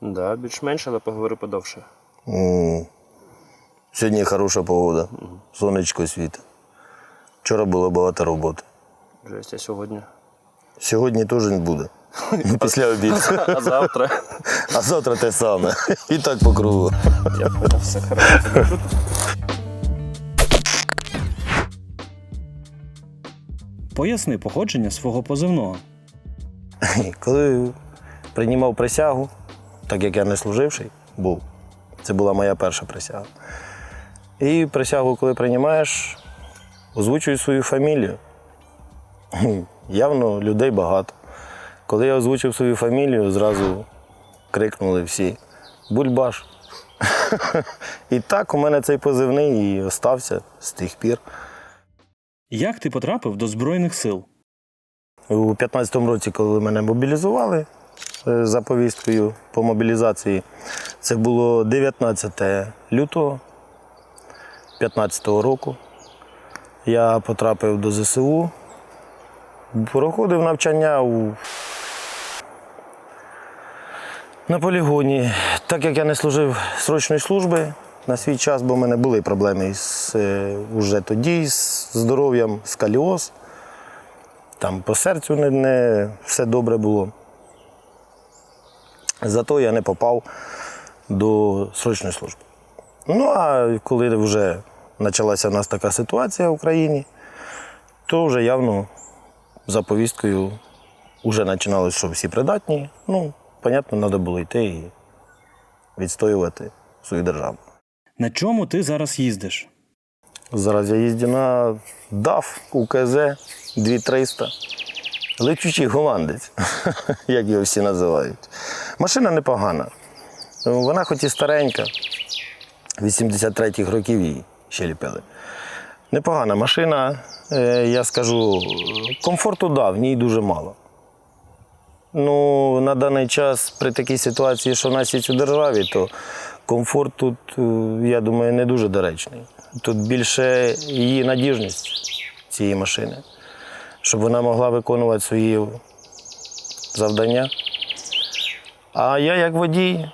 Да, більш-менш, але поговори подовше. М. Сьогодні хороша погода, сонечко світить. Вчора було багато роботи. Жесть, а сьогодні. Сьогодні теж не буде. Після обіду. А завтра. А завтра те саме. І так по кругу. Я понял, все хорошо. Поясни походження свого позивного. Коли приймав присягу, так як я не служивший був, це була моя перша присяга. І присягу, коли приймаєш, озвучую свою фамілію. Явно людей багато. Коли я озвучив свою фамілію, зразу крикнули всі Бульбаш. І так у мене цей позивний і остався з тих пір. Як ти потрапив до Збройних сил? У 15-му році, коли мене мобілізували за повісткою по мобілізації, це було 19 лютого 15-го року. Я потрапив до ЗСУ, проходив навчання у... на полігоні. Так як я не служив срочної служби на свій час, бо в мене були проблеми з, е, уже тоді з здоров'ям, скаліоз. Там по серцю не, не все добре було. Зато я не попав до срочної служби. Ну, а коли вже почалася в нас така ситуація в Україні, то вже явно за повісткою вже починалося, що всі придатні. Ну, понятно, треба було йти і відстоювати свою державу. На чому ти зараз їздиш? Зараз я їздю на DAF УКЗ 2300. Летючий голландець, як його всі називають. Машина непогана. Вона хоч і старенька, 83-х років її ще ліпили. Непогана машина, е, я скажу, комфорту дав, в ній дуже мало. Ну, на даний час при такій ситуації, що в нас є у державі, то комфорт тут, е, я думаю, не дуже доречний. Тут більше її надіжність цієї машини, щоб вона могла виконувати свої завдання. А я як водій,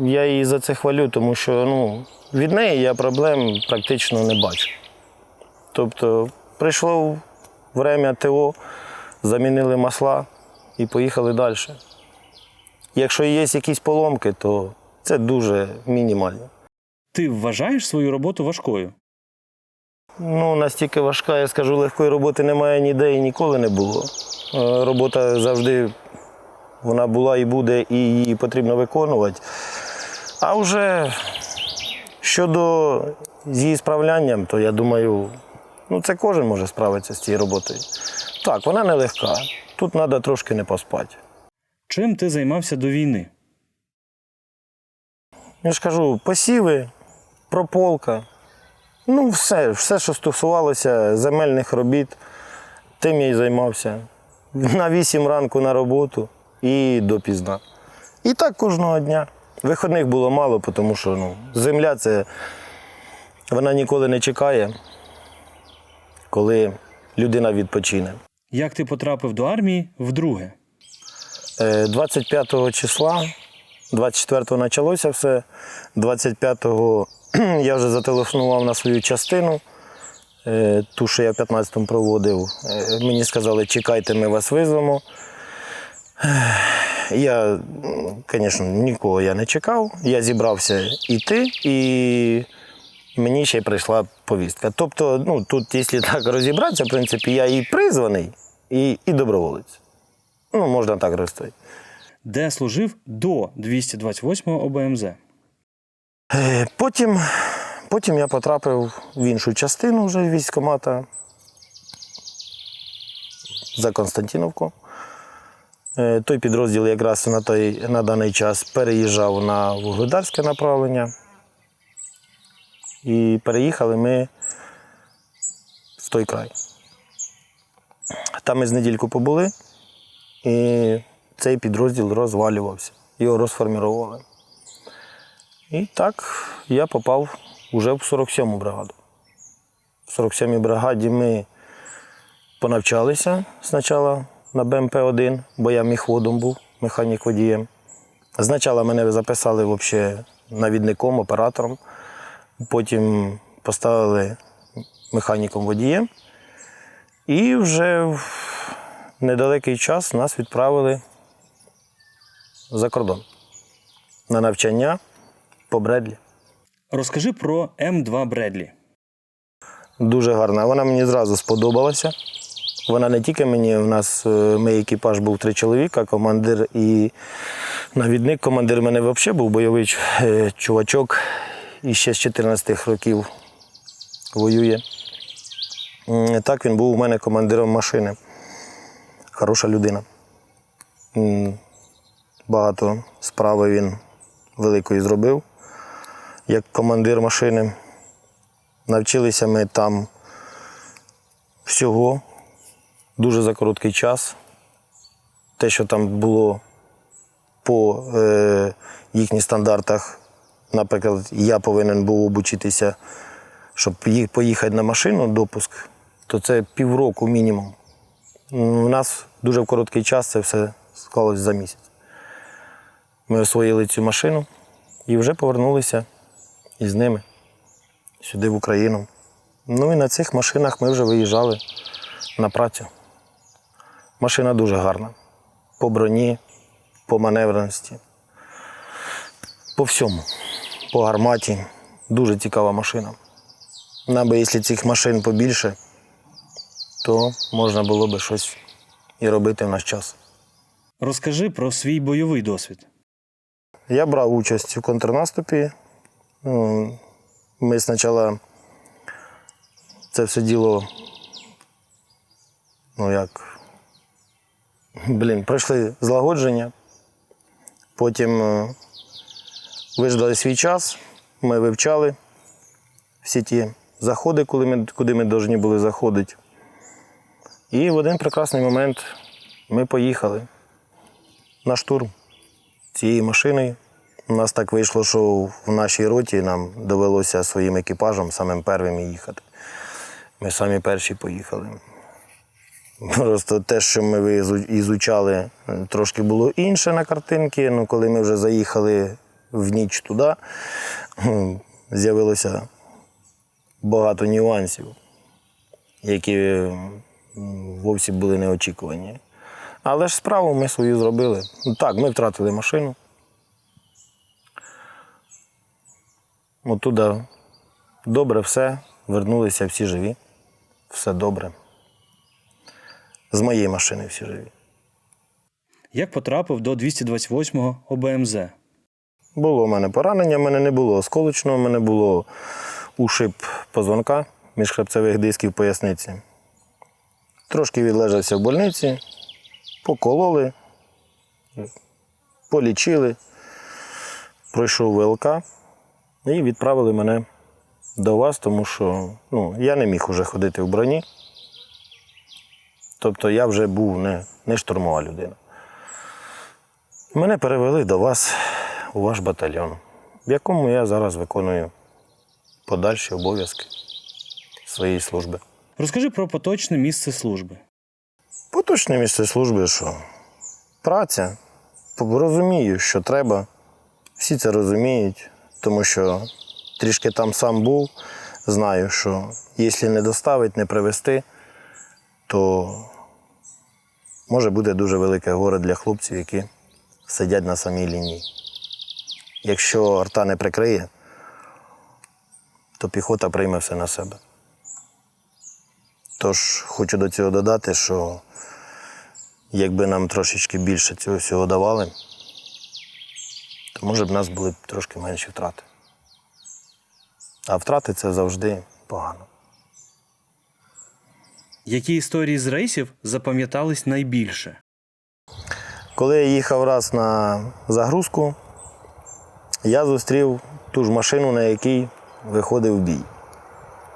я її за це хвалю, тому що ну, від неї я проблем практично не бачу. Тобто прийшло время ТО, замінили масла і поїхали далі. Якщо є якісь поломки, то це дуже мінімально. Ти вважаєш свою роботу важкою? Ну, настільки важка, я скажу, легкої роботи немає ніде і ніколи не було. Е, Робота завжди вона була і буде, і її потрібно виконувати. А вже щодо з її справлянням, то я думаю, ну це кожен може справитися з цією роботою. Так, вона нелегка. Тут треба трошки не поспати. Чим ти займався до війни? Я ж кажу, посіви, прополка. Ну, все, все, що стосувалося земельних робіт, тим я й займався. На 8 ранку на роботу і допізна. І так кожного дня. Виходних було мало, тому що ну, земля це вона ніколи не чекає, коли людина відпочине. Як ти потрапив до армії вдруге? Е, 25 числа, 24-го почалося все. 25-го я вже зателефонував на свою частину, е, ту, що я в 15-му проводив. Е, Мені сказали, чекайте, ми вас визвемо. Я, звісно, нікого я не чекав. Я зібрався йти, і мені ще й прийшла повістка. Тобто, ну, тут, якщо так розібратися, в принципі, я і призваний, і, і доброволець. Ну, можна так розставити. Де служив до 228 ОБМЗ? Е, Потім, потім я потрапив в іншу частину вже військкомата за Константиновку. Е, Той підрозділ якраз на, той, на даний час переїжджав на вугледарське направлення. І переїхали ми в той край. Там ми з недільку побули, і цей підрозділ розвалювався. Його розформірували. І так я попав уже в 47-му бригаду. В 47-й бригаді ми понавчалися спочатку на БМП-1, бо я міхводом був, механік водієм. Спочатку мене записали вообще навідником, оператором, потім поставили механіком водієм. І вже в недалекий час нас відправили за кордон на навчання по Бредлі. Розкажи про М2 Бредлі. Дуже гарна. Вона мені зразу сподобалася. Вона не тільки мені, у нас е, мій екіпаж був три чоловіка, командир і навідник. Командир мене взагалі був бойовий е, чувачок і ще з 14 років воює. Так він був у мене командиром машини. Хороша людина. Багато справи він великої зробив як командир машини. Навчилися ми там всього дуже за короткий час. Те, що там було по е, їхніх стандартах, наприклад, я повинен був обучитися, щоб поїхати на машину, допуск, то це півроку мінімум. У нас дуже в короткий час це все склалось за місяць. Ми освоїли цю машину і вже повернулися із ними сюди в Україну. Ну і на цих машинах ми вже виїжджали на працю. Машина дуже гарна. По броні, по маневреності, по всьому, по гарматі. Дуже цікава машина. Нам би, якщо цих машин побільше, то можна було би щось і робити в наш час. Розкажи про свій бойовий досвід. Я брав участь у контрнаступі. Ну, Ми спочатку це все діло, ну як, блін, пройшли злагодження, потім е, виждали свій час, ми вивчали всі ті заходи, коли ми, куди ми повинні були заходити. І в один прекрасний момент ми поїхали на штурм цією машиною. У нас так вийшло, що в нашій роті нам довелося своїм екіпажем самим первим їхати. Ми самі перші поїхали. Просто те, що ми ізучали, е, трошки було інше на картинки. Ну, коли ми вже заїхали в ніч туди, з'явилося багато нюансів, які м, вовсі були неочікувані. Але ж справу ми свою зробили. Так, ми втратили машину. Оттуда добре все, вернулися всі живі. Все добре. З моєї машини всі живі. Як потрапив до 228-го ОБМЗ? Було у мене поранення, в мене не було осколочного, в мене було ушиб позвонка міжхребцевих дисків поясниці. Трошки відлежався в больниці, покололи, полічили, пройшов ВЛК і відправили мене до вас, тому що ну, я не міг уже ходити в броні. Тобто я вже був не, не штурмова людина. Мене перевели до вас у ваш батальйон, в якому я зараз виконую подальші обов'язки своєї служби. Розкажи про поточне місце служби. Поточне місце служби, що праця. Розумію, що треба. Всі це розуміють, тому що трішки там сам був. Знаю, що якщо не доставить, не привезти, то може бути дуже велике горе для хлопців, які сидять на самій лінії. Якщо арта не прикриє, то піхота прийме все на себе. Тож хочу до цього додати, що якби нам трошечки більше цього всього давали, то може б у нас були б трошки менші втрати. А втрати це завжди погано. Які історії з рейсів запам'ятались найбільше? Коли я їхав раз на загрузку, я зустрів ту ж машину, на якій виходив бій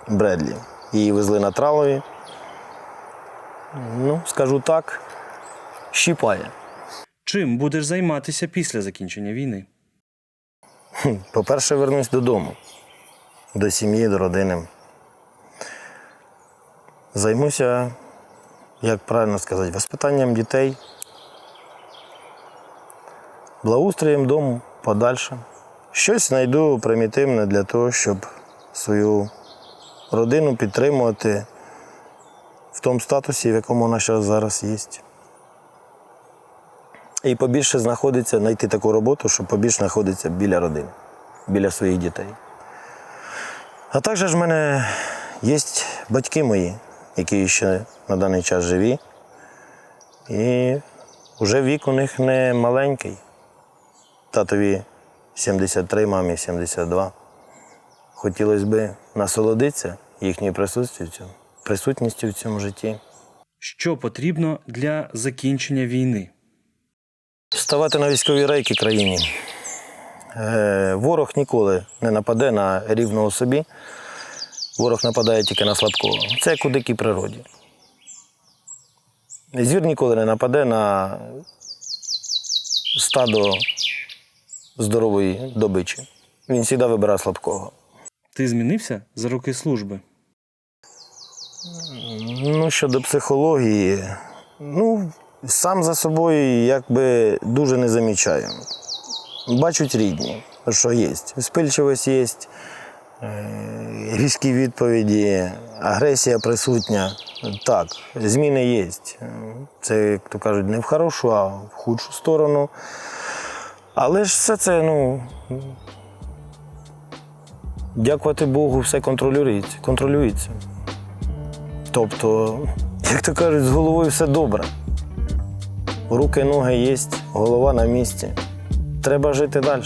Бредлі. Її везли на тралові. Ну, скажу так, щіпає. Чим будеш займатися після закінчення війни? По-перше, вернусь додому, до сім'ї, до родини. Займуся, як правильно сказати, воспитанням дітей. благоустроєм дому подальше. Щось знайду примітивне для того, щоб свою родину підтримувати в тому статусі, в якому вона зараз- є. І побільше знаходиться, знайти таку роботу, щоб побільше знаходиться біля родини, біля своїх дітей. А також в мене є батьки мої, які ще на даний час живі. І вже вік у них не маленький. Татові 73, мамі 72. Хотілося б насолодитися їхньою присутністю, присутністю в цьому житті. Що потрібно для закінчення війни? Ставати на військові рейки країні. Е, ворог ніколи не нападе на рівного собі. Ворог нападає тільки на слабкого. Це як у дикій природі. Звір ніколи не нападе на стадо здорової добичі. Він завжди вибирає слабкого. Ти змінився за роки служби? Ну, щодо психології, ну, сам за собою якби дуже не замічаю. Бачать рідні, що є. Спильчивість є, е, різкі відповіді, агресія присутня. Так, зміни є. Це, як то кажуть, не в хорошу, а в худшу сторону. Але ж все це, ну. Дякувати Богу, все контролюється. контролюється. Тобто, як то кажуть, з головою все добре. Руки, ноги є, голова на місці. Треба жити далі.